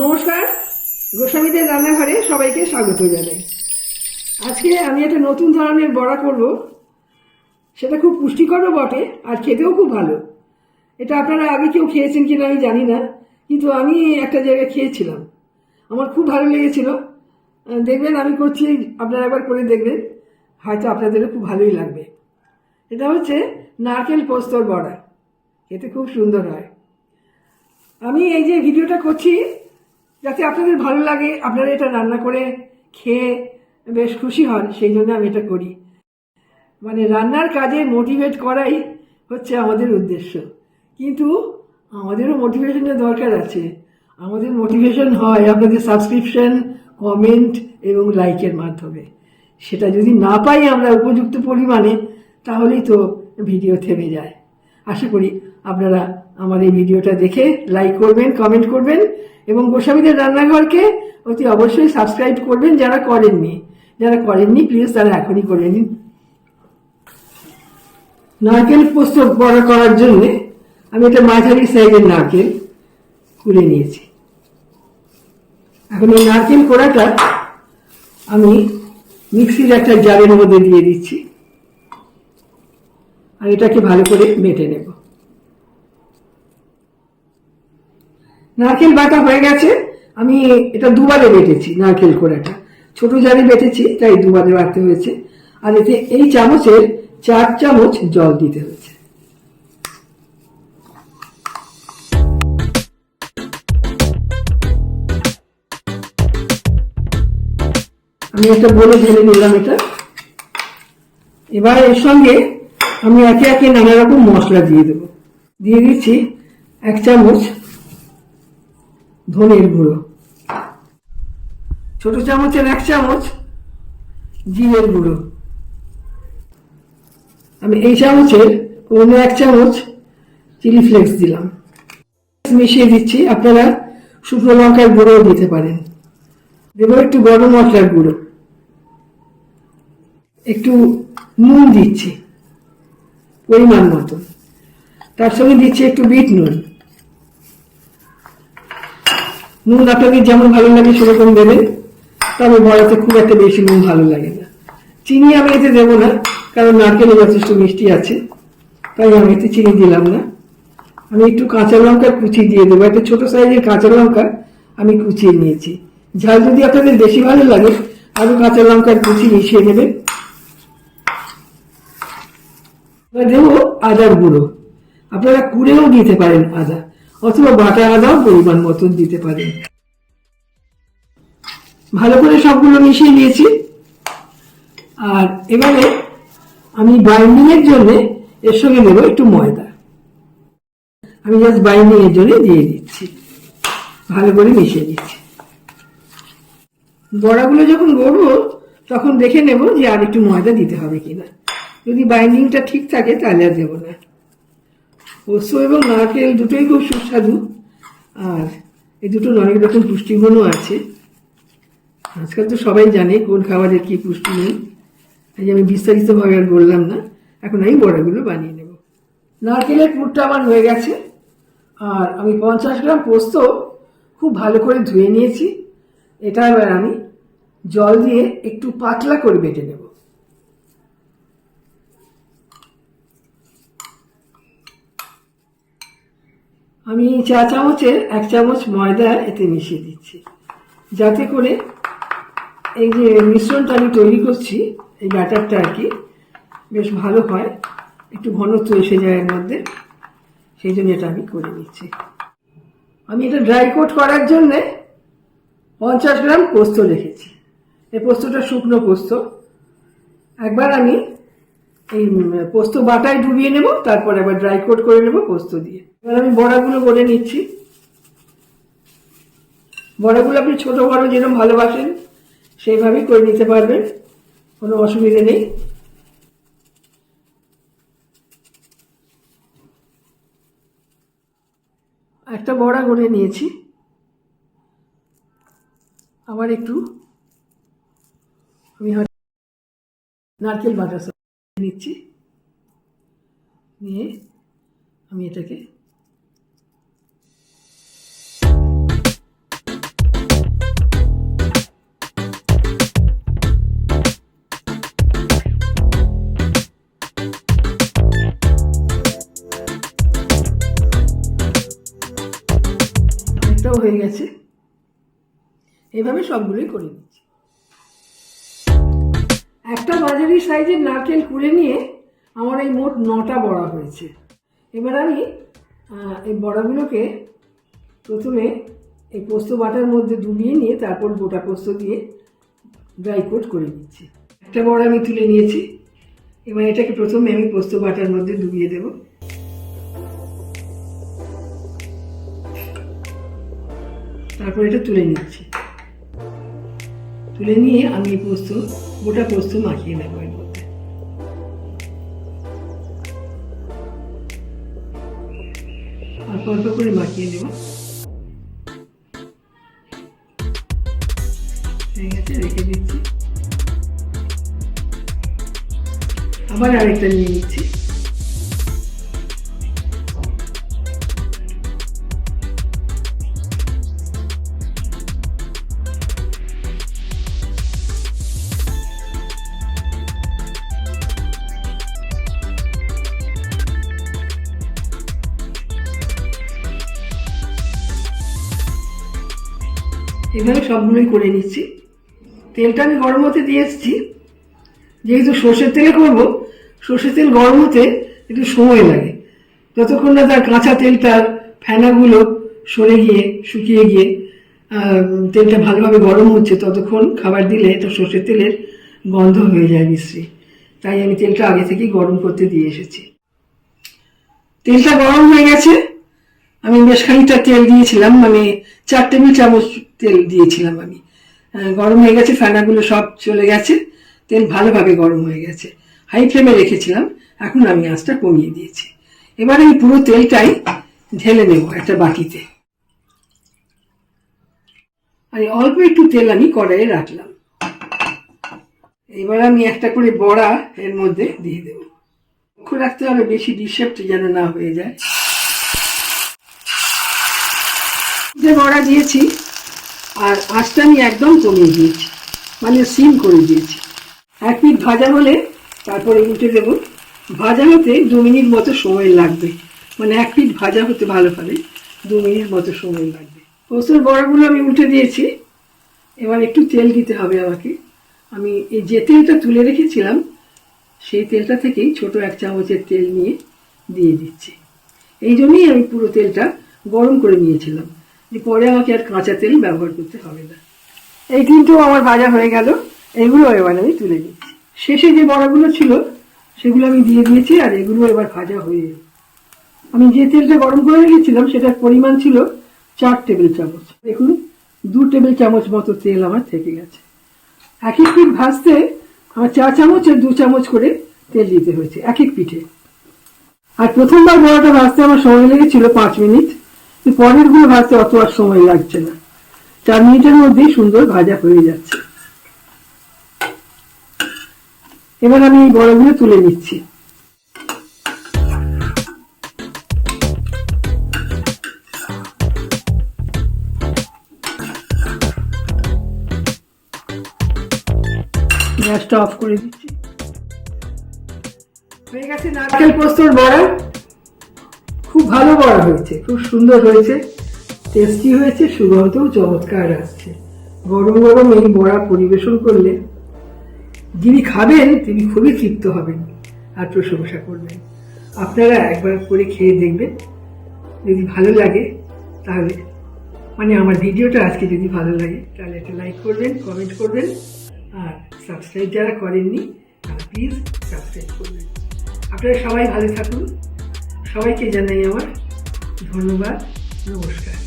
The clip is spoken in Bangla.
নমস্কার, গোস্বামীদের রান্নাঘরে সবাইকে স্বাগত জানাই। আজকে আমি একটা নতুন ধরনের বড়া করব। সেটা খুব পুষ্টিকরও বটে আর খেতেও খুব ভালো। এটা আপনারা আগে কেউ খেয়েছেন কিনা আমি জানি না, কিন্তু আমি একটা জায়গায় খেয়েছিলাম। আমার খুব ভালো লেগেছিল। দেখবেন, আমি করছি, আপনারা একবার করে দেখবেন। হয়তো আপনাদেরও খুব ভালোই লাগবে। এটা হচ্ছে নারকেল পোস্তর বড়া। খেতে খুব সুন্দর হয়। আমি এই যে ভিডিওটা করছি যাতে আপনাদের ভালো লাগে, আপনারা এটা রান্না করে খেয়ে বেশ খুশি হন, সেই জন্য আমি এটা করি। মানে রান্নার কাজে মোটিভেট করাই হচ্ছে আমাদের উদ্দেশ্য। কিন্তু আমাদেরও মোটিভেশনের দরকার আছে। আমাদের মোটিভেশন হয় আপনাদের সাবস্ক্রিপশন কমেন্ট এবং লাইকের মাধ্যমে। সেটা যদি না পাই আমরা উপযুক্ত পরিমাণে, তাহলেই তো ভিডিও থেমে যায়। আশা করি আপনারা আমার এই ভিডিওটা দেখে লাইক করবেন কমেন্ট করবেন এবং গোস্বামীদের রান্নাঘরকে অতি অবশ্যই সাবস্ক্রাইব করবেন যারা করেননি। যারা করেননি প্লিজ তারা এখনই করে নিন। নারকেল পোস্ত বড়া করার জন্য আমি একটা মাঝারি সাইজের নারকেল কুড়ে নিয়েছি। এখন এই নারকেল কোড়াটা আমি মিক্সির একটা জারের মধ্যে দিয়ে দিচ্ছি। আর এটাকে ভালো করে মেটে নেব। নারকেল বাটা হয়ে গেছে। আমি এটা দুবারে বেটেছি, নারকেল কোড়াটা। ছোট জারে বেটেছি তাই দুবারে বাটতে হয়েছে। আর এতে এই চামচের চার চামচ জল দিতে হয়েছে। আমি একটা বলে ঢেলে নিলাম এটা। এবার এর সঙ্গে আমি একে একে নানা রকম মশলা দিয়ে দেবো। দিয়ে দিচ্ছি এক চামচ ধনের গুঁড়ো। ছোট চামচের এক চামচ জিরের গুঁড়ো। আমি এই চামচের অন্য এক চামচ চিলি ফ্লেক্স দিলাম। মিশিয়ে দিচ্ছি। আপনারা শুকনো লঙ্কার গুঁড়োও দিতে পারেন। দেবো একটু গরম মশলার গুঁড়ো। একটু নুন দিচ্ছি। পরিমাণ মতো। তার সঙ্গে দিচ্ছি একটু বিট নুন। নুন আপনাদের যেমন ভালো লাগে সেরকম দেবেন, তবে বড়াতে খুব একটা বেশি নুন ভালো লাগে না। চিনি আমি এতে দেবো না, কারণ নারকেলে যথেষ্ট মিষ্টি আছে, তাই আমি এতে চিনি দিলাম না। আমি একটু কাঁচা লঙ্কা কুচি দিয়ে দেবো, একটা ছোটো সাইজের কাঁচা লঙ্কা আমি কুচিয়ে নিয়েছি। ঝাল যদি আপনাদের বেশি ভালো লাগে আরও কাঁচা লঙ্কার কুচি মিশিয়ে দেবেন। এবার দেবো আদার গুঁড়ো। আপনারা কুড়েও দিতে পারেন আদা, অথবা বাটা আদাও পরিমাণ মতন দিতে পারেন। ভালো করে সবগুলো মিশিয়ে নিয়েছি। আর এবারে আমি বাইন্ডিং এর জন্য এর সঙ্গে দেবো একটু ময়দা। আমি জাস্ট বাইন্ডিং এর জন্য দিয়ে দিচ্ছি। ভালো করে মিশিয়ে দিচ্ছি বড়াগুলো যখন গড়বো, তখন দেখে নেব যে আর একটু ময়দা দিতে হবে কিনা। যদি বাইন্ডিংটা ঠিক থাকে, তাহলে আর দেবো না। পোস্ত এবং নারকেল দুটোই খুব সুস্বাদু। আর এই দুটো অনেক রকম পুষ্টিগুণও আছে। আজকাল তো সবাই জানে কোন খাবারের কি পুষ্টি নেই। তাই আমি বিস্তারিতভাবে আর বললাম না, এখন আমি বড়াগুলো বানিয়ে নেব। নারকেলের পুরটা আমার হয়ে গেছে। আর আমি পঞ্চাশ গ্রাম পোস্ত খুব ভালো করে ধুয়ে নিয়েছি। এটা এবার আমি জল দিয়ে একটু পাতলা করে বেটে নেব। আমি চা চামচের এক চামচ ময়দা এতে মিশিয়ে দিচ্ছি। যাতে করে এই যে মিশ্রণটা আমি তৈরি করছি, এই ব্যাটারটা আর কি, বেশ ভালো হয়। একটু ঘনত্ব এসে যায় এর মধ্যে। সেই জন্য এটা আমি করে নিচ্ছি। আমি এটা ড্রাই কোট করার জন্যে পঞ্চাশ গ্রাম পোস্ত রেখেছি। এই পোস্তটা শুকনো পোস্ত। একবার আমি এই পোস্ত বাটায় ডুবিয়ে নেব, তারপর একবার ড্রাই কোট করে নেব পোস্ত দিয়ে। এবার আমি বড়াগুলো করে নিচ্ছি। বড়াগুলো আপনি ছোট বড় যেরকম ভালোবাসেন, সেইভাবেই করে নিতে পারবেন। কোনো অসুবিধে নেই। একটা বড়া করে নিয়েছি। আবার একটু আমি নারকেল বাটার নিচ্ছি। নিয়ে আমি এটাকে হয়ে গেছে। এভাবে সবগুলোই করে নিচ্ছি। একটা মাঝারি সাইজের নারকেল কুড়ে নিয়ে আমার এই মোট নটা বড়া হয়েছে। এবার আমি এই বড়াগুলোকে প্রথমে এই পোস্ত বাটার মধ্যে ডুবিয়ে নিয়ে তারপর গোটা পোস্ত দিয়ে ড্রাই কোট করে নিচ্ছি। একটা বড়া আমি তুলে নিয়েছি। এবার এটাকে প্রথমে আমি পোস্ত বাটার মধ্যে ডুবিয়ে দেব। তারপর এটা তুলে নিচ্ছি। তুলে নিয়ে আমি পোস্ত, গোটা পোস্ত মাখিয়ে নেব এর মধ্যে। অল্প অল্প করে মাখিয়ে নেব। হয়ে গেছে, রেখে দিচ্ছি। আবার আরেকটা নিয়ে নিচ্ছি। এভাবে সবগুলোই করে নিচ্ছি। তেলটা আমি গরম হতে দিয়ে এসেছি। যেহেতু সর্ষের তেলে করব, সর্ষের তেল গরম হতে একটু সময় লাগে। যতক্ষণ না তার কাঁচা তেলটার ফেনাগুলো সরে গিয়ে, শুকিয়ে গিয়ে তেলটা ভালোভাবে গরম হচ্ছে, ততক্ষণ খাবার দিলে তো সর্ষের তেলের গন্ধ হয়ে যায় মিশ্রি। তাই আমি তেলটা আগে থেকেই গরম করতে দিয়ে এসেছি। তেলটা গরম হয়ে গেছে। আমি বেশ খানিকটা তেল দিয়েছিলাম মানে চার টেবিল চামচ তেল দিয়েছিলাম আমি। গরম হয়ে গেছে, ফেনাগুলো সব চলে গেছে। তেল ভালোভাবে গরম হয়ে গেছে। হাই ফ্লেমে রেখেছিলাম, এখন আমি আঁচটা কমিয়ে দিয়েছি। এবার আমি পুরো তেলটাই ঢেলে নেব একটা বাটিতে। আর অল্প একটু তেল আমি কড়াইয়ে রাখলাম। এবার আমি একটা করে বড়া এর মধ্যে দিয়ে দেব। লক্ষ্য রাখতে হবে, বেশি ডিসেপ্ট যেন না হয়ে যায়। যে বড়া দিয়েছি আর আঁচটা আমি একদম কমিয়ে দিয়েছি। মানে সিম করে দিয়েছি। এক পিঠ ভাজা হলে তারপরে উল্টে দেবো। ভাজা হতে দু মিনিট মতো সময় লাগবে। মানে এক পিঠ ভাজা হতে ভালো ভালোভাবে দু মিনিট মতো সময় লাগবে। পোস্তর বড়াগুলো আমি উল্টে দিয়েছি। এবার একটু তেল দিতে হবে আমাকে। আমি এই যে তেলটা তুলে রেখেছিলাম, সেই তেলটা থেকেই ছোট এক চামচের তেল নিয়ে দিয়ে দিচ্ছি। এই জন্যই আমি পুরো তেলটা গরম করে নিয়েছিলাম। পরে আমাকে আর কাঁচা তেল ব্যবহার করতে হবে না। এই কিন্তু আমার ভাজা হয়ে গেল, এগুলো এবার আমি তুলে দিচ্ছি শেষে যে বড়াগুলো ছিল, সেগুলো আমি দিয়ে দিয়েছি আর এগুলো এবার ভাজা হয়ে আমি যে তেলটা গরম করে রেখেছিলাম, সেটার পরিমাণ ছিল চার টেবিল চামচ। দেখুন, দু টেবিল চামচ মতো তেল আমার থেকে গেছে। এক এক পিঠ ভাজতে আমার চার চামচ আর দু চামচ করে তেল দিতে হয়েছে, এক এক পিঠে। আর প্রথমবার বড়াটা ভাজতে আমার সময় লেগেছিল পাঁচ মিনিট। পরেরগুলো ভাজতে অত আর সময় লাগছে না। চার মিনিটের মধ্যেই সুন্দর ভাজা হয়ে যাচ্ছে। এবার আমি এই বড়গুলো তুলে নিচ্ছি। গ্যাসটা অফ করে দিচ্ছি। হয়ে গেছে নারকেল পোস্তর বড়া। ভালো বড়া হয়েছে, খুব সুন্দর হয়েছে টেস্টি হয়েছে, সুগন্ধও চমৎকার আসছে। গরম গরম এই বড়া পরিবেশন করলে যিনি খাবেন, তিনি খুবই তৃপ্ত হবেন আর প্রশংসা করবেন। আপনারা একবার করে খেয়ে দেখবেন, যদি ভালো লাগে তাহলে। মানে আমার ভিডিওটা আজকে যদি ভালো লাগে, তাহলে একটা লাইক করবেন কমেন্ট করবেন, আর সাবস্ক্রাইব যারা করেননি প্লিজ সাবস্ক্রাইব করবেন। আপনারা সবাই ভালো থাকুন। সবাইকে জানাই আমার ধন্যবাদ নমস্কার।